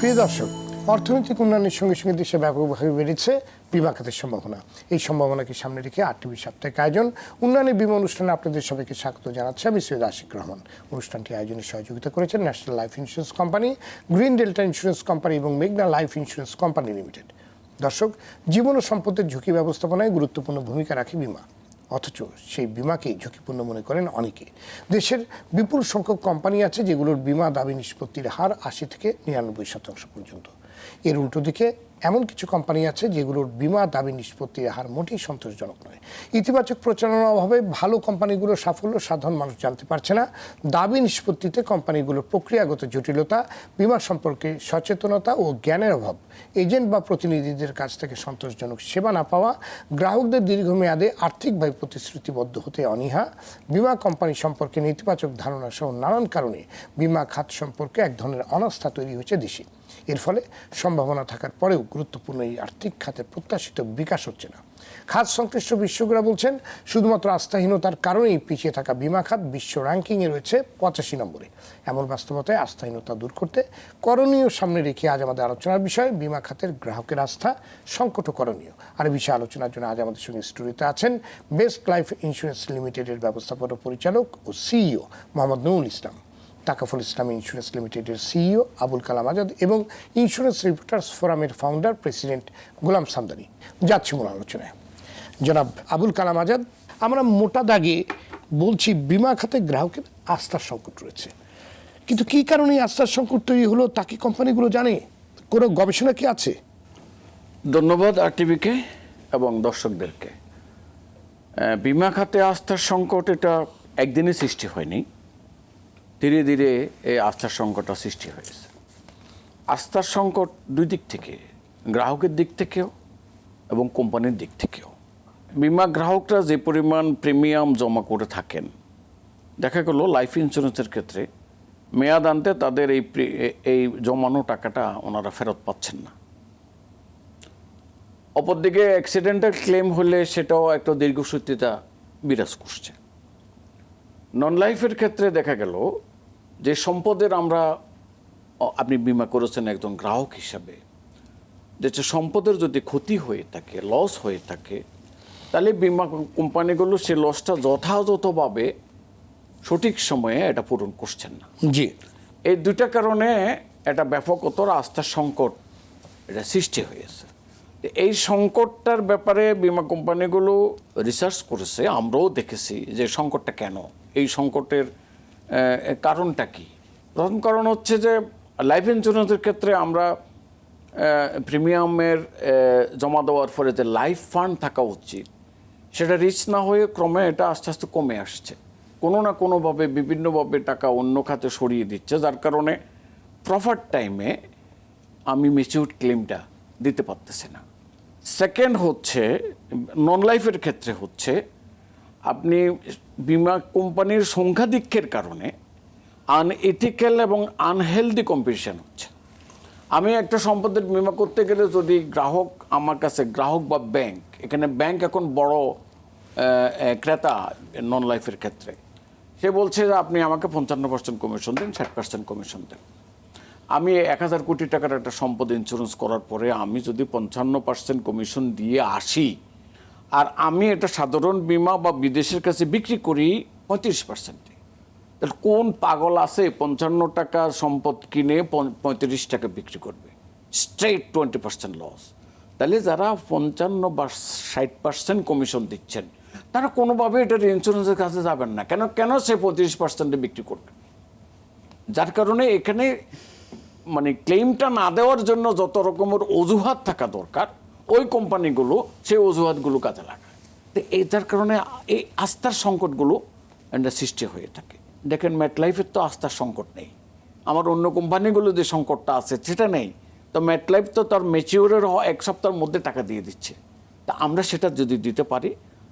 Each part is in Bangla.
প্রিয় দর্শক, অর্থনৈতিক উন্নয়নের সঙ্গে সঙ্গে দেশে ব্যাপকভাবে বেড়েছে বিমা খাতের সম্ভাবনা। এই সম্ভাবনাকে সামনে রেখে আট টিভি সাপ্তাহিক আয়োজন, উন্নয়নের বিমা অনুষ্ঠানে আপনাদের সবাইকে স্বাগত জানাচ্ছি আমি সৈয়দ আশিক রহমান। অনুষ্ঠানটি আয়োজনে সহযোগিতা করেছেন national life insurance company, green delta insurance company এবং মেঘনা লাইফ ইন্স্যুরেন্স কোম্পানি লিমিটেড। দর্শক, জীবন ও সম্পদের ঝুঁকি ব্যবস্থাপনায় গুরুত্বপূর্ণ ভূমিকা রাখে বিমা। অথচ সেই বিমাকেই ঝুঁকিপূর্ণ মনে করেন অনেকে। দেশের বিপুল সংখ্যক কোম্পানি আছে যেগুলোর বিমা দাবি নিষ্পত্তির হার আশি থেকে নিরানব্বই শতাংশ পর্যন্ত। এর উল্টো দিকে এমন কিছু কোম্পানি আছে যেগুলোর বিমা দাবি নিষ্পত্তির হার মোটেই সন্তোষজনক নয়। ইতিবাচক প্রচারণার অভাবে ভালো কোম্পানিগুলোর সাফল্য সাধারণ মানুষ জানতে পারছে না। দাবি নিষ্পত্তিতে কোম্পানিগুলোর প্রক্রিয়াগত জটিলতা, বিমা সম্পর্কে সচেতনতা ও জ্ঞানের অভাব, এজেন্ট বা প্রতিনিধিদের কাছ থেকে সন্তোষজনক সেবা না পাওয়া, গ্রাহকদের দীর্ঘমেয়াদে আর্থিকভাবে প্রতিশ্রুতিবদ্ধ হতে অনীহা, বিমা কোম্পানি সম্পর্কে নেতিবাচক ধারণা সহ নানান কারণে বিমা খাত সম্পর্কে এক ধরনের অনাস্থা তৈরি হয়েছে দেশে। এর ফলে সম্ভাবনা থাকার পরেও গুরুত্বপূর্ণ এই আর্থিক খাতের প্রত্যাশিত বিকাশ হচ্ছে না। খাত সংশ্লিষ্ট বিশ্বজ্ঞরা বলছেন, শুধুমাত্র আস্থাহীনতার কারণেই পিছিয়ে থাকা বিমা খাত বিশ্ব র্যাঙ্কিংয়ে রয়েছে পঁচাশি নম্বরে। এমন বাস্তবতায় আস্থাহীনতা দূর করতে করণীয় সামনে রেখে আজ আমাদের আলোচনার বিষয়, বিমা খাতের গ্রাহকের আস্থা সংকট করণীয় আর বিষয়ে আলোচনার জন্য আজ আমাদের সঙ্গে স্টুডিওতে আছেন বেস্ট লাইফ ইন্স্যুরেন্স লিমিটেডের ব্যবস্থাপনা পরিচালক ও সিইও মোহাম্মদ নুরুল ইসলাম। তাকাফুল ইসলাম ইন্স্যুরেন্স লিমিটেডের সিইও আবুল কালাম আজাদ এবং ইন্স্যুরেন্স রিপোর্টার্স ফোরামের ফাউন্ডার প্রেসিডেন্ট গোলাম সামদানি। যাচ্ছি মূল আলোচনায়। জনাব আবুল কালাম আজাদ, আমরা মোটা দাগে বলছি বিমা খাতে গ্রাহকের আস্থার সংকট রয়েছে। কিন্তু কী কারণে আস্থার সংকট তৈরি হলো তা কি কোম্পানিগুলো জানে? কোনো গবেষণা কি আছে? ধন্যবাদ আর টিভিকে এবং দর্শকদেরকে। বিমা খাতে আস্থার সংকট এটা একদিনে সৃষ্টি হয়নি। ধীরে ধীরে এই আস্থার সংকটটা সৃষ্টি হয়েছে। আস্থার সংকট দুই দিক থেকে, গ্রাহকের দিক থেকেও এবং কোম্পানির দিক থেকেও। বিমা গ্রাহকরা যে পরিমাণ প্রিমিয়াম জমা করে থাকেন, দেখা গেল লাইফ ইন্স্যুরেন্সের ক্ষেত্রে মেয়াদ আনতে তাদের এই এই জমানো টাকাটা ওনারা ফেরত পাচ্ছেন না। অপরদিকে অ্যাক্সিডেন্টাল ক্লেম হলে সেটাও একটা দীর্ঘসূত্রিতা বিরাজ করছে। নন লাইফের ক্ষেত্রে দেখা গেল যে সম্পদের আমরা আপনি বিমা করেছেন একজন গ্রাহক হিসাবে যে সম্পদের যদি ক্ষতি হয়ে থাকে লস হয়ে থাকে তাহলে বিমা কোম্পানিগুলো সে লসটা যথাযথভাবে সঠিক সময়ে এটা পূরণ করছেন না। জি। এই দুইটা কারণে একটা ব্যাপকতর আস্থার সংকট এটা সৃষ্টি হয়েছে। এই সংকটটার ব্যাপারে বিমা কোম্পানিগুলো রিসার্চ করেছে আমরাও দেখেছি যে সংকটটা কেন? এই সংকটের কারণটা কি? প্রথম কারণ হচ্ছে যে লাইফ ইন্স্যুরেন্সের ক্ষেত্রে আমরা প্রিমিয়ামের জমা দেওয়ার পরে যে লাইফ ফান্ড থাকা উচিত, সেটা রিচ না হয়ে ক্রমে এটা আস্তে আস্তে কমে আসছে। কোনো না কোনোভাবে বিভিন্নভাবে টাকা অন্য খাতে সরিয়ে দিচ্ছে, যার কারণে প্রপার টাইমে আমি ম্যাচিউর ক্লেমটা দিতে পারতেছি না। সেকেন্ড হচ্ছে নন লাইফের ক্ষেত্রে হচ্ছে, আপনি বিমা কোম্পানির সংখ্যাধিক্যের কারণে আনএথিক্যাল এবং আনহেলদি কম্পিটিশন হচ্ছে। আমি একটা সম্পদের বিমা করতে গেলে যদি গ্রাহক আমার কাছে, গ্রাহক বা ব্যাংক এখানে ব্যাংক এখন বড় ক্রেতা নন লাইফের ক্ষেত্রে। সে বলছে যে আপনি আমাকে পঞ্চান্ন পার্সেন্ট কমিশন দিন, ষাট পার্সেন্ট কমিশন দেন। আমি এক হাজার কোটি টাকার একটা সম্পদ ইন্স্যুরেন্স করার পরে আমি যদি পঞ্চান্ন পার্সেন্ট কমিশন দিয়ে আসি আর আমি এটা সাধারণ বিমা বা বিদেশের কাছে বিক্রি করি পঁয়ত্রিশ পার্সেন্টে কোন পাগল আছে পঞ্চান্ন টাকা সম্পদ কিনে পঁয়ত্রিশ টাকা বিক্রি করবে? স্ট্রেট টোয়েন্টি পার্সেন্ট লস তাহলে যারা পঞ্চান্ন বা ষাট পার্সেন্ট কমিশন দিচ্ছেন, তারা কোনোভাবে এটার ইন্স্যুরেন্সের কাছে যাবেন না। কেন কেন সে পঁয়ত্রিশ পার্সেন্টে বিক্রি করবে? যার কারণে এখানে মানে ক্লেমটা না দেওয়ার জন্য যত রকমের অজুহাত থাকা দরকার ওই কোম্পানিগুলো সেই অজুহাতগুলো কাজে লাগায়। তো এই যার কারণে এই আস্থার সংকটগুলো একটা সৃষ্টি হয়ে থাকে। দেখেন ম্যাটলাইফের তো আস্থার সংকট নেই। আমার অন্য কোম্পানিগুলো যে সংকটটা আছে সেটা নেই। তো ম্যাটলাইফ তো তার মেচিওরের এক সপ্তাহের মধ্যে টাকা দিয়ে দিচ্ছে। তা আমরা সেটা যদি দিতে পারি,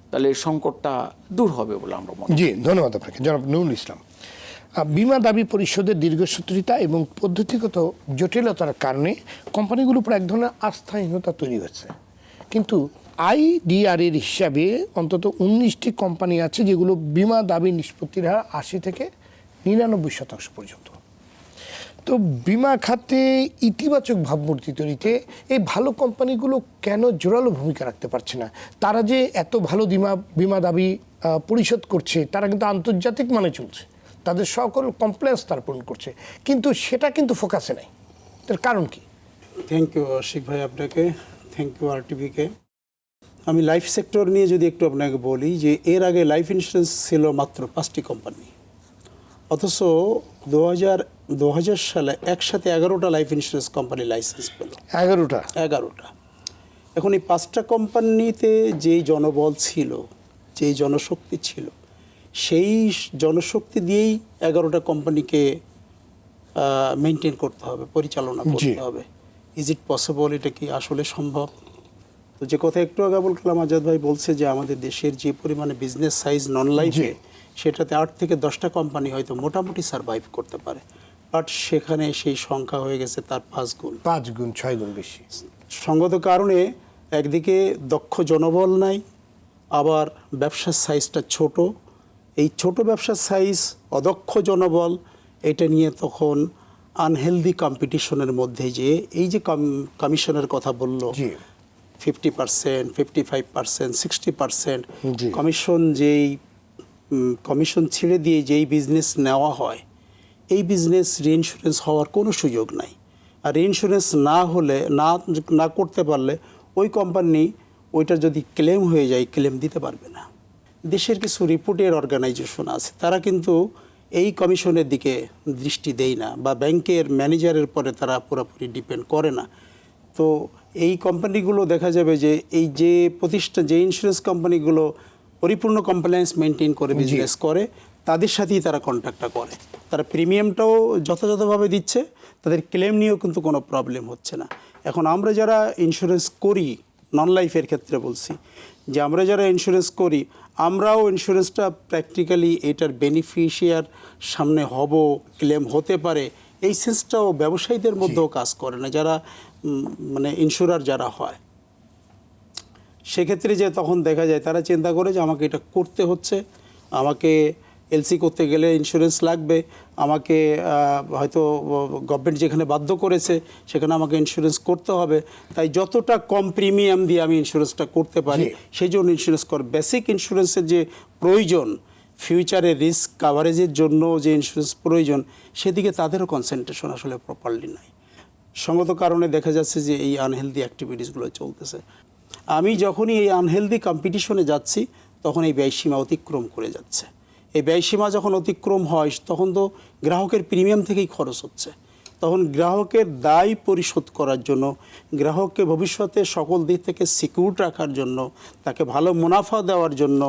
তাহলে এই সংকটটা দূর হবে বলে আমরা মনে। জি, ধন্যবাদ আপনাকে। জনাব নুরুল ইসলাম। বিমা দাবি পরিশোধের দীর্ঘসূত্রিতা এবং পদ্ধতিগত জটিলতার কারণে কোম্পানিগুলোর উপর এক ধরনের আস্থাহীনতা তৈরি হয়েছে। কিন্তু আইডিআর এর হিসাবে অন্তত উনিশটি কোম্পানি আছে যেগুলো বিমা দাবি নিষ্পত্তির হার আশি থেকে নিরানব্বই শতাংশ পর্যন্ত। তো বিমা খাতে ইতিবাচক ভাবমূর্তি তৈরিতে এই ভালো কোম্পানিগুলো কেন জোরালো ভূমিকা রাখতে পারছে না? তারা যে এত ভালো বিমা বিমা দাবি পরিশোধ করছে, তারা কিন্তু আন্তর্জাতিক মানে চলছে। তাদের সকল কমপ্লেন্স তারা পূরণ করছে। কিন্তু সেটা কিন্তু ফোকাসে নাই। তার কারণ কি? থ্যাংক ইউ আশিক ভাই আপনাকে। থ্যাংক ইউ আরটিভিকে আমি লাইফ সেক্টর নিয়ে যদি একটু আপনাকে বলি যে এর আগে লাইফ ইন্স্যুরেন্স ছিল মাত্র পাঁচটি কোম্পানি অথচ দু হাজার দু হাজার সালে একসাথে এগারোটা লাইফ ইন্স্যুরেন্স কোম্পানি লাইসেন্স পেল। এগারোটা? এগারোটা। এখন এই পাঁচটা কোম্পানিতে যেই জনবল ছিল যেই জনশক্তি ছিল সেই জনশক্তি দিয়েই এগারোটা কোম্পানিকে মেনটেন করতে হবে পরিচালনা করতে হবে। ইজ ইট পসিবল এটা কি আসলে সম্ভব? তো যে কথা একটু আগে বললাম আজাদ ভাই বলছে যে আমাদের দেশের যে পরিমাণে বিজনেস সাইজ নন লাইফে সেটাতে আট থেকে দশটা কোম্পানি হয়তো মোটামুটি সার্ভাইভ করতে পারে। বাট সেখানে সেই সংখ্যা হয়ে গেছে তার পাঁচ গুণ। পাঁচ গুণ ছয় গুণ বেশি। সঙ্গত কারণে একদিকে দক্ষ জনবল নাই আবার ব্যবসার সাইজটা ছোট এই ছোট ব্যবসার সাইজ অদক্ষ জনবল এটা নিয়ে তখন আনহেলদি কম্পিটিশনের মধ্যে যে এই যে কমিশনের কথা বলল fifty percent fifty five percent sixty percent commission যেই কমিশন ছেড়ে দিয়ে যেই বিজনেস নেওয়া হয় এই বিজনেস রিইন্স্যুরেন্স হওয়ার কোনো সুযোগ নাই। আর রিইন্স্যুরেন্স না হলে না না করতে পারলে ওই কোম্পানি ওইটা যদি ক্লেম হয়ে যায় ক্লেম দিতে পারবে না। দেশের কিছু রিপোর্টের অর্গানাইজেশন আছে তারা কিন্তু এই কমিশনের দিকে দৃষ্টি দেয় না বা ব্যাংকের ম্যানেজারের পরে তারা পুরোপুরি ডিপেন্ড করে না। তো এই কোম্পানিগুলো দেখা যাবে যে এই যে প্রতিষ্ঠান যে ইন্স্যুরেন্স কোম্পানিগুলো পরিপূর্ণ কমপ্লায়েন্স মেনটেন করে বিজনেস করে তাদের সাথেই তারা কন্ট্যাক্টটা করে। তারা প্রিমিয়ামটাও যথাযথভাবে দিচ্ছে তাদের ক্লেম নিয়েও কিন্তু কোনো প্রবলেম হচ্ছে না। এখন আমরা যারা ইন্স্যুরেন্স করি নন লাইফের ক্ষেত্রে বলছি যে আমরা যারা ইন্স্যুরেন্স করি আমরাও ইন্স্যুরেন্সটা প্র্যাকটিক্যালি এটার বেনিফিশিয়ার সামনে হব ক্লেম হতে পারে। এই সেন্সটাও ব্যবসায়ীদের মধ্যেও কাজ করে না যারা মানে ইন্স্যুরার যারা হয়। সেক্ষেত্রে যে তখন দেখা যায় তারা চিন্তা করে যে আমাকে এটা করতে হচ্ছে। আমাকে এলসি করতে গেলে ইন্স্যুরেন্স লাগবে। আমাকে হয়তো গভর্নমেন্ট যেখানে বাধ্য করেছে সেখানে আমাকে ইন্স্যুরেন্স করতে হবে। তাই যতটা কম প্রিমিয়াম দিয়ে আমি ইন্স্যুরেন্সটা করতে পারি সেই জন্য ইন্স্যুরেন্স কর। বেসিক ইন্স্যুরেন্সের যে প্রয়োজন ফিউচারে রিস্ক কাভারেজের জন্য যে ইন্স্যুরেন্স প্রয়োজন সেদিকে তাদেরও কনসেন্ট্রেশন আসলে প্রপারলি নাই। সঙ্গত কারণে দেখা যাচ্ছে যে এই আনহেলদি অ্যাক্টিভিটিসগুলো চলতেছে। আমি যখনই এই আনহেলদি কম্পিটিশনে যাচ্ছি তখন এই ব্যয়সীমা অতিক্রম করে যাচ্ছে। এই ব্যয়সীমা যখন অতিক্রম হয় তখন তো গ্রাহকের প্রিমিয়াম থেকেই খরচ হচ্ছে। তখন গ্রাহকের দায় পরিশোধ করার জন্য গ্রাহককে ভবিষ্যতে সকল দিক থেকে সিকিউর রাখার জন্য তাকে ভালো মুনাফা দেওয়ার জন্য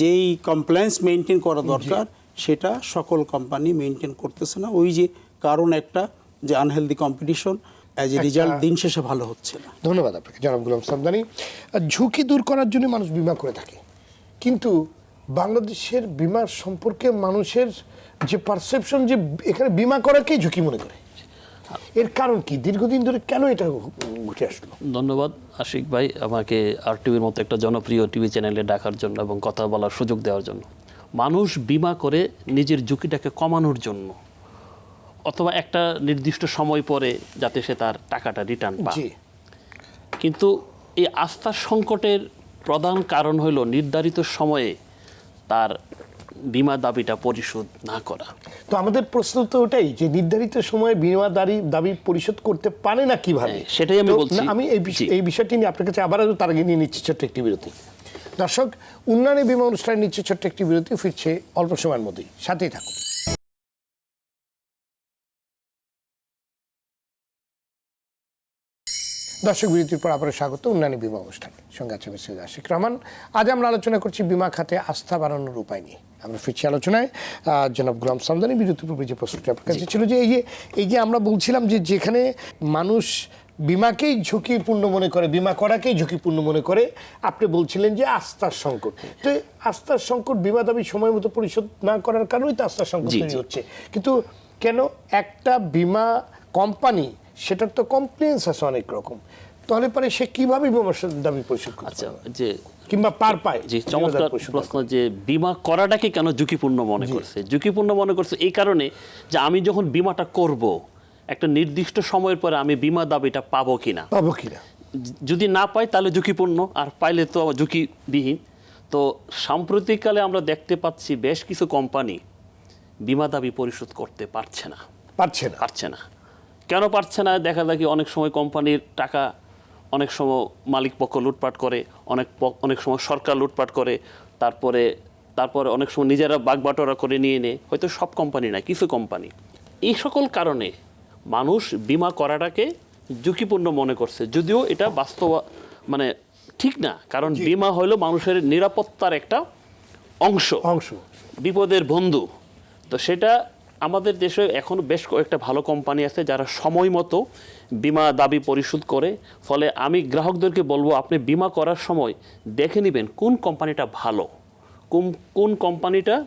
যেই কমপ্লায়েন্স মেনটেন করা দরকার সেটা সকল কোম্পানি মেনটেন করতেছে না। ওই যে কারণ একটা যে unhealthy competition as a result দিন শেষে ভালো হচ্ছে না। ধন্যবাদ আপনাকে জনাব গুলাম সামদানি। ঝুঁকি দূর করার জন্য মানুষ বিমা করে থাকে। কিন্তু বাংলাদেশের বিমা সম্পর্কে মানুষের যে পারসেপশন যে এখানে বিমা করাকেই ঝুঁকি মনে করে? এর কারণ কি? দীর্ঘদিন ধরে কেন এটা ঘটে আসলো? ধন্যবাদ। আশিক ভাই আমাকে আর টিভির মতো একটা জনপ্রিয় টিভি চ্যানেলে ডাকার জন্য এবং কথা বলার সুযোগ দেওয়ার জন্য। মানুষ বিমা করে নিজের ঝুঁকিটাকে কমানোর জন্য অথবা একটা নির্দিষ্ট সময় পরে যাতে সে তার টাকাটা রিটার্ন পায়। কিন্তু এই আস্থার সংকটের প্রধান কারণ হলো নির্ধারিত সময়ে তার বিমা দাবিটা পরিশোধ না করা। তো আমাদের প্রশ্ন তো ওটাই যে নির্ধারিত সময়ে বিমা দাবি দাবি পরিশোধ করতে পারে না কীভাবে? হ্যাঁ, সেটাই আমি বলছি। আমি এই এই বিষয়টি নিয়ে আপনার কাছে আবার তার আগে নিয়ে নিচ্ছি ছোট্ট একটি বিরতি। দর্শক উন্নয়নে বিমা অনুষ্ঠানে নিচ্ছে ছোট্ট একটি বিরতি ফিরছে অল্প সময়ের মধ্যেই। সাথেই থাকুন। দর্শক বিরতির পর আবারও স্বাগত উন্নয়নী বিমা অনুষ্ঠানে। সঙ্গে আছে সৈয়দ আশিক রহমান। আজ আমরা আলোচনা করছি বিমা খাতে আস্থা বাড়ানোর উপায় নিয়ে। আমরা ফিরছি আলোচনায়। জনাব গুলাম সামদানি বিরতি পূর্বে যে প্রশ্নটি আপনার কাছে ছিল যে এই যে এই যে আমরা বলছিলাম যে যেখানে মানুষ বিমাকেই ঝুঁকিপূর্ণ মনে করে বিমা করাকেই ঝুঁকিপূর্ণ মনে করে আপনি বলছিলেন যে আস্থার সংকট। তো এই আস্থার সংকট বিমা দাবি সময় মতো পরিশোধ না করার কারণেই তো আস্থার সংকট তৈরি হচ্ছে। কিন্তু কেন একটা বিমা কোম্পানি সেটার তো কমপ্লেন্স আছে অনেক রকম। তাহলে পরে সে কীভাবে বিমা দাবি পরিশোধ আচ্ছা যে কিংবা পার পায় জি চমৎকার প্রশ্ন যে বিমা করাটাকে কেন ঝুঁকিপূর্ণ মনে করছে? ঝুঁকিপূর্ণ মনে করছে এই কারণে যে আমি যখন বিমাটা করব একটা নির্দিষ্ট সময়ের পরে আমি বিমা দাবিটা পাবো কিনা? পাবো কিনা? যদি না পাই তাহলে ঝুঁকিপূর্ণ আর পাইলে তো ঝুঁকিবিহীন। তো সাম্প্রতিককালে আমরা দেখতে পাচ্ছি বেশ কিছু কোম্পানি বিমা দাবি পরিশোধ করতে পারছে না। পারছে না। পারছে না। কেন পারছে না? দেখা দেখি অনেক সময় কোম্পানির টাকা অনেক সময় মালিক পক্ষ লুটপাট করে অনেক অনেক সময় সরকার লুটপাট করে তারপরে তারপরে অনেক সময় নিজেরা বাগবাটোয়ারা করে নিয়ে নেয় হয়তো সব কোম্পানি না কিছু কোম্পানি। এই সকল কারণে মানুষ বিমা করাটাকে ঝুঁকিপূর্ণ মনে করছে। যদিও এটা বাস্তব মানে ঠিক না কারণ বিমা হলো মানুষের নিরাপত্তার একটা অংশ। অংশ। বিপদের বন্ধু। তো সেটা আমাদের দেশে এখন বেশ কয়েকটা ভালো কোম্পানি আছে যারা সময় মতো বিমা দাবি পরিশোধ করে। ফলে আমি গ্রাহকদেরকে বলব আপনি বিমা করার সময় দেখে নেবেন কোন কোম্পানিটা ভালো কোন কোন কোম্পানিটা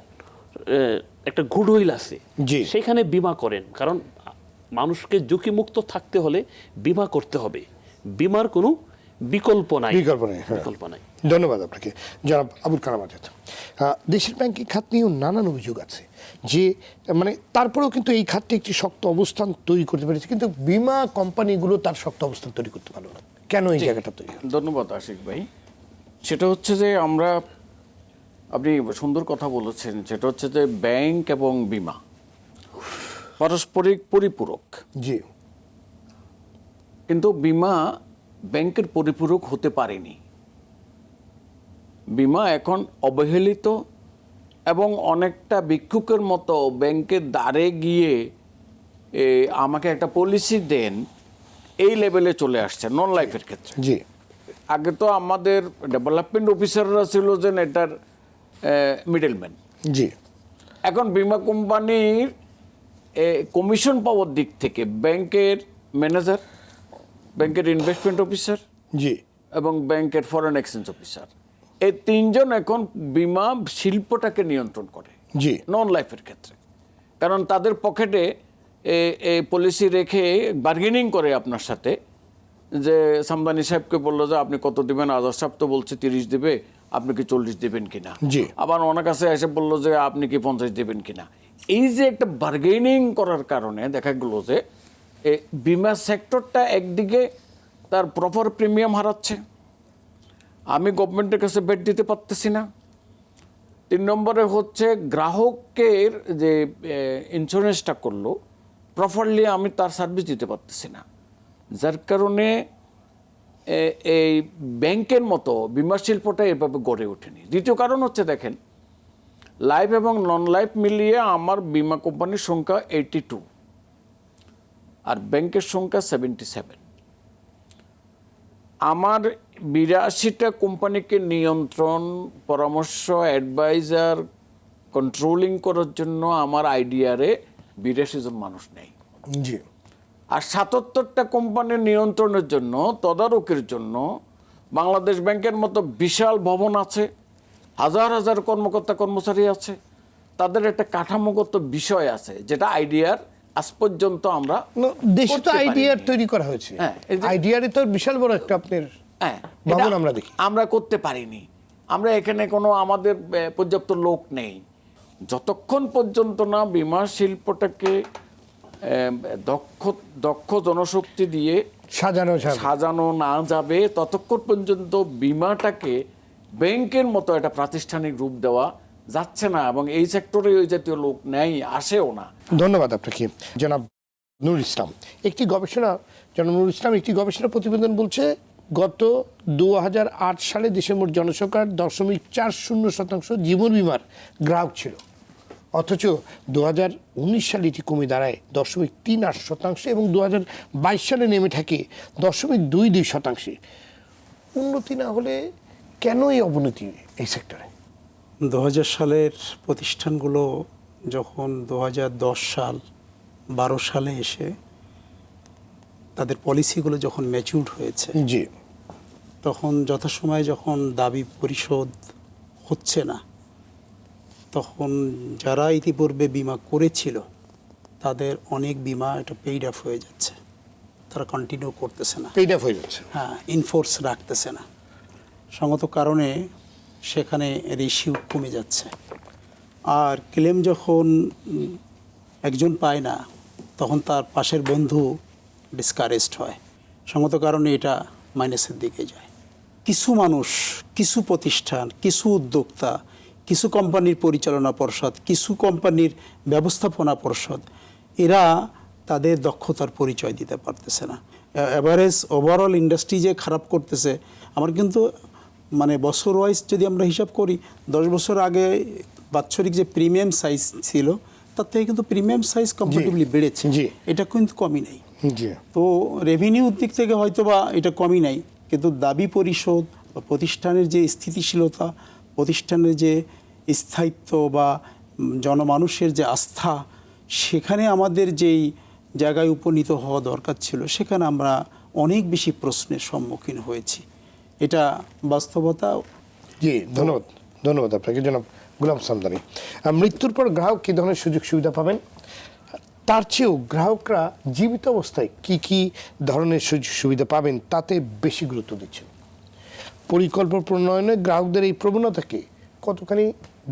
একটা গুড উইল আছে। জি। সেখানে বিমা করেন। কারণ মানুষকে ঝুঁকিমুক্ত থাকতে হলে বিমা করতে হবে। বিমার কোনো বিকল্প নাই। বিকল্প নেই, হ্যাঁ। বিকল্প নাই। ধন্যবাদ আপনাকে। জনাব আবুল কালাম আজাদ। দেশের ব্যাংকিং খাত নিয়েও নানান অভিযোগ আছে। যে মানে তারপরেও কিন্তু এই খাতটি একটি শক্ত অবস্থান তৈরি করতে পেরেছে। কিন্তু বিমা কোম্পানিগুলো তার শক্ত অবস্থান তৈরি করতে পারল না। কেন এই জায়গাটা তৈরি ধন্যবাদ আশিক ভাই। সেটা হচ্ছে যে আমরা আপনি সুন্দর কথা বলেছেন। সেটা হচ্ছে যে ব্যাংক এবং বিমা পারস্পরিক পরিপূরক। জি। কিন্তু বিমা ব্যাংকের পরিপূরক হতে পারেনি। বিমা এখন অবহেলিত এবং অনেকটা ভিক্ষুকের মতো ব্যাংকের দ্বারে গিয়ে এ, আমাকে একটা পলিসি দেন এই লেভেলে চলে আসছে নন লাইফের ক্ষেত্রে। জি। আগে তো আমাদের ডেভেলপমেন্ট অফিসাররা ছিল যে এটার মিডলম্যান জি। এখন বিমা কোম্পানির কমিশন পাওয়ার দিক থেকে ব্যাংকের ম্যানেজার ব্যাংকের ইনভেস্টমেন্ট অফিসার জি। এবং ব্যাংকের ফরেন এক্সচেঞ্জ অফিসার এই তিনজন এখন বিমা শিল্পটাকে নিয়ন্ত্রণ করে। জি। নন লাইফের ক্ষেত্রে। কারণ তাদের পকেটে এই পলিসি রেখে বার্গেনিং করে আপনার সাথে যে সামদানি সাহেবকে বলল যে আপনি কত দেবেন? আজাদ সাহেব তো বলছে তিরিশ দেবে। আপনি কি চল্লিশ দেবেন কিনা জি। আবার ওনার কাছে এসে বলল যে আপনি কি পঞ্চাশ দেবেন কিনা এই যে একটা বার্গেনিং করার কারণে দেখা গেলো যে এ বিমা সেক্টরটা একদিকে তার প্রপার প্রিমিয়াম হারাচ্ছে। আমি গভর্নমেন্টের কাছে বেড দিতে পারতেছি না। তিন নম্বরে হচ্ছে গ্রাহকের যে ইন্স্যুরেন্সটা করল প্রপারলি আমি তার সার্ভিস দিতে পারতেছি না। যার কারণে এই ব্যাংকের মতো বিমা শিল্পটা এভাবে গড়ে ওঠেনি। দ্বিতীয় কারণ হচ্ছে দেখেন লাইফ এবং নন লাইফ মিলিয়ে আমার বিমা কোম্পানির সংখ্যা এইটি টু আর ব্যাংকের সংখ্যা সেভেন্টি সেভেন আমার বিরাশিটা কোম্পানিকে নিয়ন্ত্রণ পরামর্শ অ্যাডভাইজার কন্ট্রোলিং করার জন্য আমার আইডিয়ারে বিরাশি জন মানুষ নেই। জি। আর সাতাত্তরটা কোম্পানির নিয়ন্ত্রণের জন্য তদারকির জন্য বাংলাদেশ ব্যাংকের মতো বিশাল ভবন আছে হাজার হাজার কর্মকর্তা কর্মচারী আছে তাদের একটা কাঠামোগত বিষয় আছে যেটা আইডিয়ার আজ পর্যন্ত আমরা দেশে তো আইডিয়ার তৈরি করা হয়েছে। হ্যাঁ, যে- তো বিশাল বড় একটা আপনার হ্যাঁ ভবন আমরা দেখি। আমরা করতে পারিনি। আমরা এখানে কোনো আমাদের পর্যাপ্ত লোক নেই। যতক্ষণ পর্যন্ত না বিমা শিল্পটাকে দক্ষ দক্ষ জনশক্তি দিয়ে সাজানো সাজানো না যাবে ততক্ষণ পর্যন্ত বিমাটাকে ব্যাংকের মতো একটা প্রাতিষ্ঠানিক রূপ দেওয়া যাচ্ছে না এবং এই সেক্টরে ওই জাতীয় লোক নেই আসেও না। ধন্যবাদ আপনাকে। জনাব নুর ইসলাম একটি গবেষণা জনাব নুর ইসলাম একটি গবেষণা প্রতিবেদন বলছে গত দু হাজার আট সালে ডিসেম্বর জনসংখ্যার দশমিক চার শূন্য শতাংশ জীবন বিমার গ্রাহক ছিল। অথচ দু হাজার উনিশ সালে এটি কমে দাঁড়ায় দশমিক তিন আট শতাংশে এবং দু হাজার বাইশ সালে নেমে থাকে দশমিক দুই দুই শতাংশে। উন্নতি না হলে কেন এই অবনতি এই সেক্টরে দু হাজার সালের প্রতিষ্ঠানগুলো যখন দু হাজার দশ সাল বারো সালে এসে তাদের পলিসিগুলো যখন ম্যাচিউর হয়েছে জি। তখন যথাসময়ে যখন দাবি পরিশোধ হচ্ছে না তখন যারা ইতিপূর্বে বিমা করেছিল তাদের অনেক বিমা এটা পেইড অফ হয়ে যাচ্ছে। তারা কন্টিনিউ করতেছে না। পেইড আপ হয়ে যাচ্ছে। হ্যাঁ ইনফোর্স রাখতেছে না। সঙ্গত কারণে সেখানে রেশিও কমে যাচ্ছে। আর ক্লেম যখন একজন পায় না তখন তার পাশের বন্ধু ডিসকারেজড হয়। সঙ্গত কারণে এটা মাইনাসের দিকে যায়। কিছু মানুষ কিছু প্রতিষ্ঠান কিছু উদ্যোক্তা কিছু কোম্পানির পরিচালনা পর্ষদ কিছু কোম্পানির ব্যবস্থাপনা পর্ষদ এরা তাদের দক্ষতার পরিচয় দিতে পারতেছে না। অ্যাভারেজ ওভারঅল ইন্ডাস্ট্রি যে খারাপ করতেছে আমার কিন্তু মানে বছর ওয়াইজ যদি আমরা হিসাব করি দশ বছর আগে বাৎসরিক যে প্রিমিয়াম সাইজ ছিল তার থেকে কিন্তু প্রিমিয়াম সাইজ কম্পারেটিভলি বেড়েছে। এটা কিন্তু কমই নেই। তো রেভিনিউর দিক থেকে হয়তো বা এটা কমই নাই। কিন্তু দাবি পরিশোধ বা প্রতিষ্ঠানের যে স্থিতিশীলতা, প্রতিষ্ঠানের যে স্থায়িত্ব বা জনমানুষের যে আস্থা, সেখানে আমাদের যেই জায়গায় উপনীত হওয়া দরকার ছিল, সেখানে আমরা অনেক বেশি প্রশ্নের সম্মুখীন হয়েছি। এটা বাস্তবতা? জি, ধন্যবাদ। ধন্যবাদ আপনাকে। জনাব গুলাম সামদানি মৃত্যুর পর গ্রাহক কী ধরনের সুযোগ সুবিধা পাবেন? তার চেয়েও গ্রাহকরা জীবিত অবস্থায় কি কি ধরনের সুযোগ সুবিধা পাবেন তাতে বেশি গুরুত্ব দিচ্ছেন। পরিকল্পনা প্রণয়নে গ্রাহকদের এই প্রবণতাকে কতখানি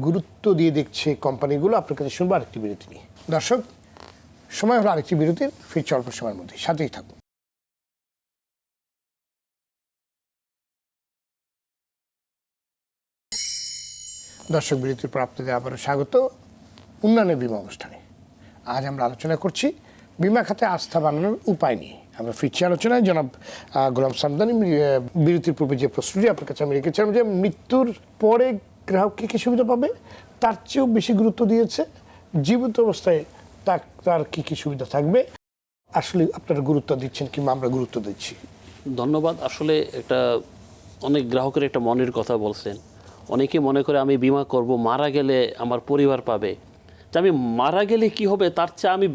গুরুত্ব দিয়ে দেখছে কোম্পানিগুলো, আপনার কাছে শুনব আরেকটি বিরতি নিয়ে। দর্শক, সময় হলো আরেকটি বিরতির, ফিরছে অল্প সময়ের মধ্যে। সাথেই থাকুন। দর্শক, বিরতির পর আপনাদের আবারও স্বাগত। উন্নয়নের বিমা অনুষ্ঠানে। আজ আমরা আলোচনা করছি বিমা খাতে আস্থা বানানোর উপায় নিয়ে। আমরা ফিরছি আলোচনায়, জনাব গোলাম সামদানি বিরতির পূর্বে যে প্রশ্নটি আপনার কাছে আমি রেখেছিলাম যে মৃত্যুর পরে গ্রাহক কী কী সুবিধা পাবে, তার চেয়েও বেশি গুরুত্ব দিয়েছে, জীবিত অবস্থায় তার তার কী কী সুবিধা থাকবে। আসলে আপনারা গুরুত্ব দিচ্ছেন কিংবা আমরা গুরুত্ব দিচ্ছি। ধন্যবাদ। আসলে একটা অনেক গ্রাহকের একটা মনের কথা বলছেন। অনেকে মনে করে আমি বিমা করব, মারা গেলে আমার পরিবার পাবে। যে আমি মারা গেলে কি হবে তার চেয়ে আমি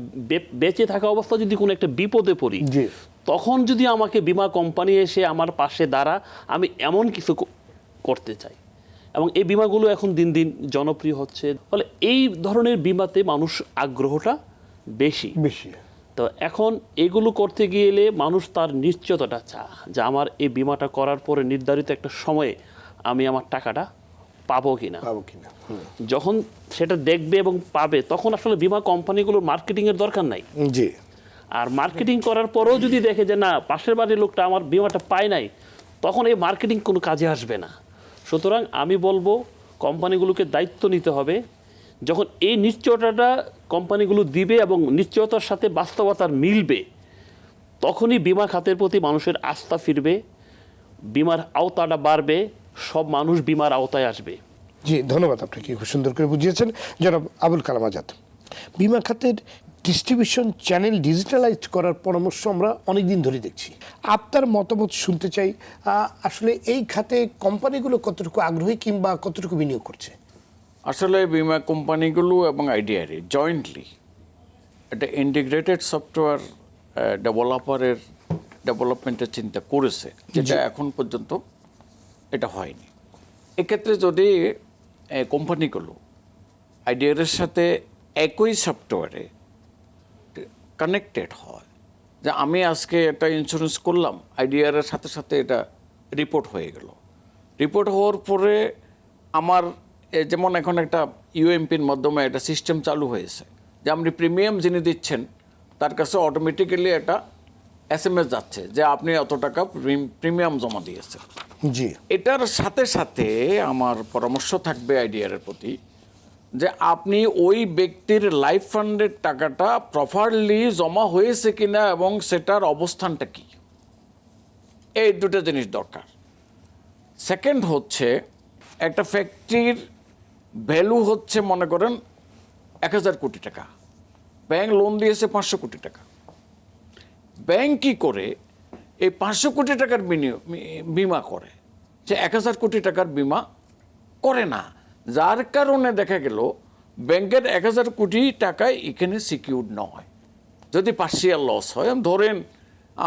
বেঁচে থাকা অবস্থা যদি কোনো একটা বিপদে পড়ি। তখন যদি আমাকে বিমা কোম্পানি এসে আমার পাশে দাঁড়া আমি এমন কিছু করতে চাই। এবং এই বিমাগুলো এখন দিন দিন জনপ্রিয় হচ্ছে। ফলে এই ধরনের বিমাতে মানুষ আগ্রহটা বেশি। বেশি। তো এখন এগুলো করতে গেলে মানুষ তার নিশ্চয়তাটা চা যে আমার এই বিমাটা করার পরে নির্ধারিত একটা সময়ে আমি আমার টাকাটা পাবো কিনা? পাবো কিনা। যখন সেটা দেখবে এবং পাবে তখন আসলে বিমা কোম্পানিগুলোর মার্কেটিংয়ের দরকার নাই। জি। আর মার্কেটিং করার পরেও যদি দেখে যে না পাশের বাড়ির লোকটা আমার বিমাটা পায় নাই তখন এই মার্কেটিং কোনো কাজে আসবে না। সুতরাং আমি বলব কোম্পানিগুলোকে দায়িত্ব নিতে হবে। যখন এই নিশ্চয়তাটা কোম্পানিগুলো দিবে এবং নিশ্চয়তার সাথে বাস্তবতার মিলবে তখনই বিমা খাতের প্রতি মানুষের আস্থা ফিরবে বিমার আওতাটা বাড়বে সব মানুষ বিমার আওতায় আসবে। জি ধন্যবাদ আপনাকে খুব সুন্দর করে বুঝিয়েছেন। জনাব আবুল কালাম আজাদ বিমা খাতের ডিস্ট্রিবিউশন চ্যানেল ডিজিটালাইজ করার পরামর্শ আমরা অনেক দিন ধরে দেখছি। আপনার মতামত শুনতে চাই আসলে এই খাতে কোম্পানিগুলো কতটুকু আগ্রহী কিংবা কতটুকু বিনিয়োগ করছে? আসলে বিমা কোম্পানিগুলো এবং আইডিআরএ জয়েন্টলি একটা ইন্টিগ্রেটেড সফটওয়্যার ডেভেলপারের ডেভেলপমেন্টের চিন্তা করেছে যেটা এখন পর্যন্ত এটা হয়নি। এক্ষেত্রে যদি কোম্পানিগুলো আইডিআর সাথে একই সফটওয়্যারে কানেক্টেড হয়, যে আমি আজকে একটা ইন্স্যুরেন্স করলাম আইডিআর এর সাথে সাথে এটা রিপোর্ট হয়ে গেল। রিপোর্ট হওয়ার পরে আমার যেমন এখন একটা ইউএমপির মাধ্যমে একটা সিস্টেম চালু হয়েছে, যে আপনি প্রিমিয়াম যিনি দিচ্ছেন, তার কাছে অটোমেটিক্যালি একটা এস এম এস যাচ্ছে, যে আপনি এত টাকা প্রিমিয়াম জমা দিয়েছেন। জি। এটার সাথে সাথে আমার পরামর্শ থাকবে আইডিয়ার প্রতি যে আপনি ওই ব্যক্তির লাইফ ফান্ডের টাকাটা প্রপারলি জমা হয়েছে কিনা এবং সেটার অবস্থানটা কি? এই দুটো জিনিস দরকার। সেকেন্ড হচ্ছে একটা ফ্যাক্টরির ভ্যালু হচ্ছে, মনে করেন, এক হাজার কোটি টাকা। ব্যাংক লোন দিয়েছে পাঁচশো কোটি টাকা। ব্যাংক কি করে এই পাঁচশো কোটি টাকার বিনিয়োগ বিমা করে। যে এক হাজার কোটি টাকার বিমা করে না। যার কারণে দেখা গেল ব্যাংকের এক হাজার কোটি টাকায় এখানে সিকিউর নয়। যদি পার্সিয়াল লস হয় ধরেন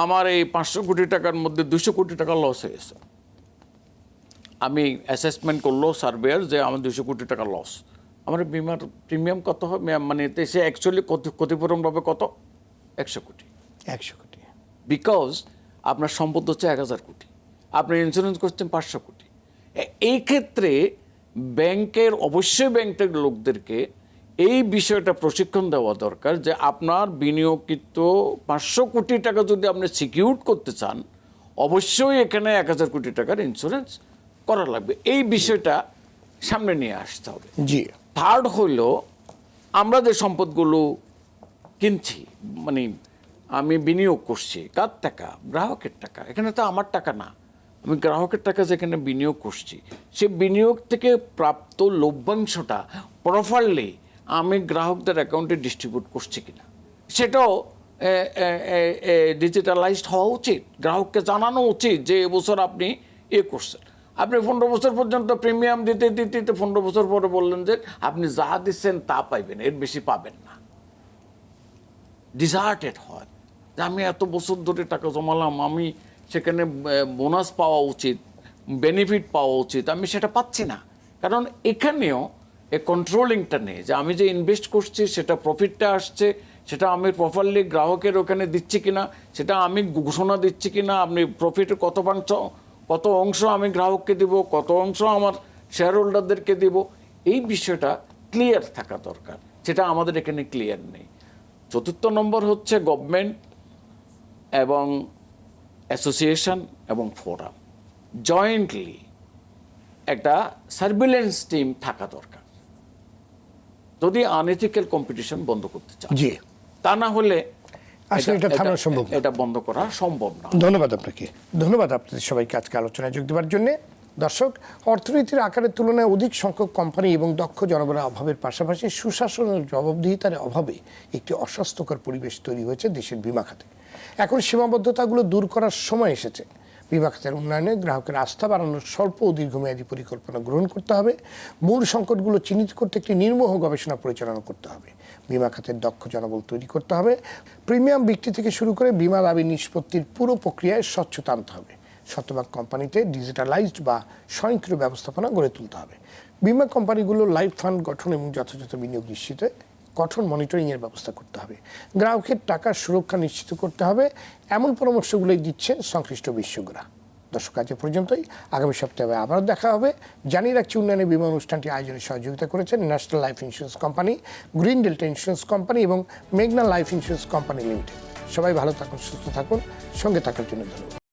আমার এই পাঁচশো কোটি টাকার মধ্যে দুশো কোটি টাকা লস হয়েছে আমি অ্যাসেসমেন্ট করল সার্ভেয়ার যে আমার দুশো কোটি টাকা লস আমার বিমার প্রিমিয়াম কত হয়? মানে সে অ্যাকচুয়ালি ক্ষতিপূরণ পাবে কত? একশো কোটি। একশো কোটি। বিকজ আপনার সম্পদ হচ্ছে এক হাজার কোটি। আপনি ইন্স্যুরেন্স করছেন পাঁচশো কোটি। এই ক্ষেত্রে ব্যাংকের অবশ্যই ব্যাংকের লোকদেরকে এই বিষয়টা প্রশিক্ষণ দেওয়া দরকার যে আপনার বিনিয়োগকৃত পাঁচশো কোটি টাকা যদি আপনি সিকিউর করতে চান অবশ্যই এখানে এক হাজার কোটি টাকার ইন্স্যুরেন্স করা লাগবে। এই বিষয়টা সামনে নিয়ে আসতে হবে। জি। থার্ড হইল আমরা যে সম্পদগুলো কিনছি মানে আমি বিনিয়োগ করছি। কার টাকা? গ্রাহকের টাকা। এখানে তো আমার টাকা না। আমি গ্রাহকের টাকা যেখানে বিনিয়োগ করছি, সে বিনিয়োগ থেকে প্রাপ্ত লভ্যাংশটা প্রপারলি আমি গ্রাহকদের অ্যাকাউন্টে ডিস্ট্রিবিউট করছি কিনা? সেটাও ডিজিটালাইজড হওয়া উচিত। গ্রাহককে জানানো উচিত যে এবছর আপনি এ করছেন। আপনি পনেরো বছর পর্যন্ত প্রিমিয়াম দিতে দিতে দিতে পনেরো বছর পরে বললেন যে আপনি যা দিচ্ছেন তা পাইবেন, এর বেশি পাবেন না। ডিজার্টেড হয় যে আমি এত বছর ধরে টাকা জমালাম, আমি সেখানে বোনাস পাওয়া উচিত বেনিফিট পাওয়া উচিত, আমি সেটা পাচ্ছি না। কারণ এখানেও এ কন্ট্রোলিংটা নেই, যে আমি যে ইনভেস্ট করছি, সেটা প্রফিটটা আসছে, সেটা আমি প্রপারলি গ্রাহকের ওখানে দিচ্ছি কিনা, সেটা আমি ঘোষণা দিচ্ছি কিনা, আপনি প্রফিটের কত অংশ কত অংশ আমি গ্রাহককে দিব, কত অংশ আমার শেয়ার হোল্ডারদেরকে দিব, এই বিষয়টা ক্লিয়ার থাকা দরকার সেটা আমাদের এখানে ক্লিয়ার নেই। চতুর্থ নম্বর হচ্ছে গভর্নমেন্ট এবং অ্যাসোসিয়েশন এবং ফোরাম জয়েন্টলি একটা সার্ভিলেন্স টিম থাকা দরকার। যদি আনএথিক্যাল কম্পিটিশন বন্ধ করতে চান জি। তা না হলে আসলে এটা থামানো সম্ভব এটা বন্ধ করা সম্ভব না। ধন্যবাদ আপনাকে। ধন্যবাদ আপনাদের সবাইকে আজকে আলোচনায় যোগ দেওয়ার জন্য। দর্শক অর্থনীতির আকারের তুলনায় অধিক সংখ্যক কোম্পানি এবং দক্ষ জনগণের অভাবের পাশাপাশি সুশাসনের জবাবদিহিতার অভাবে একটি অস্বাস্থ্যকর পরিবেশ তৈরি হয়েছে দেশের বিমা খাতে। এখন সীমাবদ্ধতাগুলো দূর করার সময় এসেছে। বিমা খাতের উন্নয়নে গ্রাহকের আস্থা বাড়ানোর স্বল্প ও দীর্ঘমেয়াদী পরিকল্পনা গ্রহণ করতে হবে। মূল সংকটগুলো চিহ্নিত করতে একটি নির্মোহ গবেষণা পরিচালনা করতে হবে। বিমা খাতের দক্ষ জনবল তৈরি করতে হবে। প্রিমিয়াম বিক্রি থেকে শুরু করে বিমা দাবি নিষ্পত্তির পুরো প্রক্রিয়ায় স্বচ্ছতা আনতে হবে। শতভাগ কোম্পানিতে ডিজিটালাইজড বা স্বয়ংক্রিয় ব্যবস্থাপনা গড়ে তুলতে হবে। বিমা কোম্পানিগুলো লাইফ ফান্ড গঠন এবং যথাযথ বিনিয়োগ নিশ্চিতে কঠোর মনিটরিংয়ের ব্যবস্থা করতে হবে। গ্রাহকের টাকার সুরক্ষা নিশ্চিত করতে হবে। এমন পরামর্শগুলোই দিচ্ছেন সংশ্লিষ্ট বিশেষজ্ঞরা। দর্শক, আজ পর্যন্তই। আগামী সপ্তাহে আবার দেখা হবে। জানিয়ে রাখছি, উন্নয়নে বিমা অনুষ্ঠানটি আয়োজনে সহযোগিতা করেছেন national life insurance company, green delta insurance company এবং মেঘনা লাইফ ইন্স্যুরেন্স কোম্পানি লিমিটেড। সবাই ভালো থাকুন, সুস্থ থাকুন। সঙ্গে থাকার জন্য ধন্যবাদ।